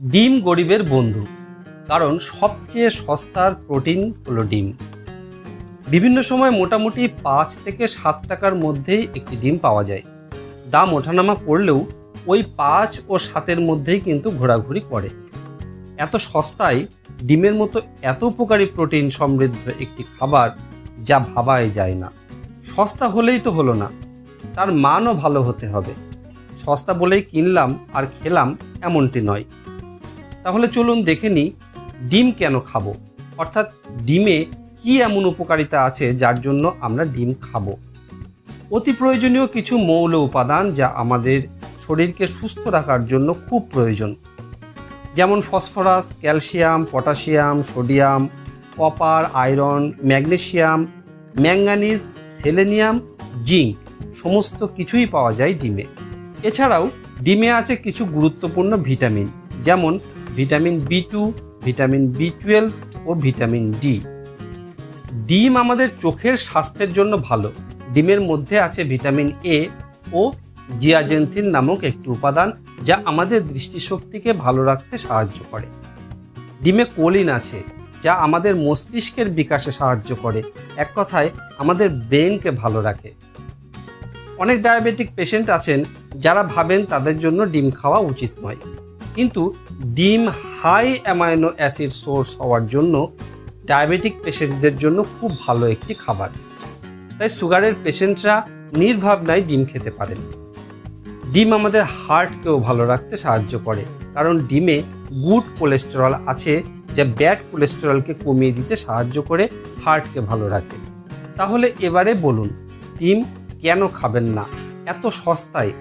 ডিম গরিবের বন্ধু, কারণ সবচেয়ে সস্তার প্রোটিন হলো ডিম। বিভিন্ন সময় মোটামুটি পাঁচ থেকে সাত টাকার মধ্যেই একটি ডিম পাওয়া যায়। দাম ওঠানামা করলেও ওই পাঁচ ও সাতের মধ্যেই কিন্তু ঘোরাঘুরি করে। এত সস্তায় ডিমের মতো এত উপকারী প্রোটিন সমৃদ্ধ একটি খাবার যা ভাবাই যায় না। সস্তা হলেই তো হলো না, তার মানও ভালো হতে হবে। সস্তা বলেই কিনলাম আর খেলাম এমনটি নয়। তাহলে চলুন দেখে নিই ডিম কেন খাব? অর্থাৎ ডিমে কি এমন উপকারিতা আছে যার জন্য আমরা ডিম খাব? অতি প্রয়োজনীয় কিছু মৌল উপাদান যা আমাদের শরীরকে সুস্থ রাখার জন্য খুব প্রয়োজন। যেমন phosphorus, calcium, potassium, sodium, copper, iron, magnesium, manganese, selenium, zinc সমস্ত কিছুই পাওয়া যায় ডিমে। এছাড়াও ডিমে আছে কিছু গুরুত্বপূর্ণ ভিটামিন, যেমন vitamin B two vitamin B twelve ও ভিটামিন ডি ডিম আমাদের চোখের স্বাস্থ্যের জন্য ভালো। ডিমের মধ্যে আছে ভিটামিন এ ও জিয়াজেন্থিন নামক একটি উপাদান যা আমাদের দৃষ্টিশক্তিকে ভালো রাখতে সাহায্য করে। ডিমে কোলিন আছে যা আমাদের মস্তিষ্কের বিকাশে সাহায্য করে। এক কথায়, আমাদের ব্রেনকে ভালো রাখে। অনেক ডায়াবেটিক পেশেন্ট আছেন যারা ভাবেন তাদের জন্য ডিম খাওয়া উচিত নয়। কিন্তু ডিম হাই অ্যামাইনো অ্যাসিড সোর্স হওয়ার জন্য ডায়াবেটিক পেশেন্টদের জন্য খুব ভালো একটি খাবার। তাই সুগারের পেশেন্টরা নির্ভাবনায় ডিম খেতে পারেন। ডিম আমাদের হার্টকেও ভালো রাখতে সাহায্য করে, কারণ ডিমে গুড কোলেস্টেরল আছে যা ব্যাড কোলেস্টেরলকে কমিয়ে দিতে সাহায্য করে, হার্টকে ভালো রাখে। তাহলে এবারে বলুন, ডিম কেন খাবেন না? এত সস্তায়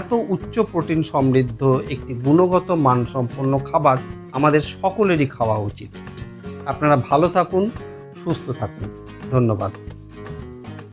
এত উচ্চ প্রোটিন সমৃদ্ধ একটি গুণগত মানসম্পন্ন খাবার আমাদের সকলেরই খাওয়া উচিত। আপনারা ভালো থাকুন, সুস্থ থাকুন। ধন্যবাদ।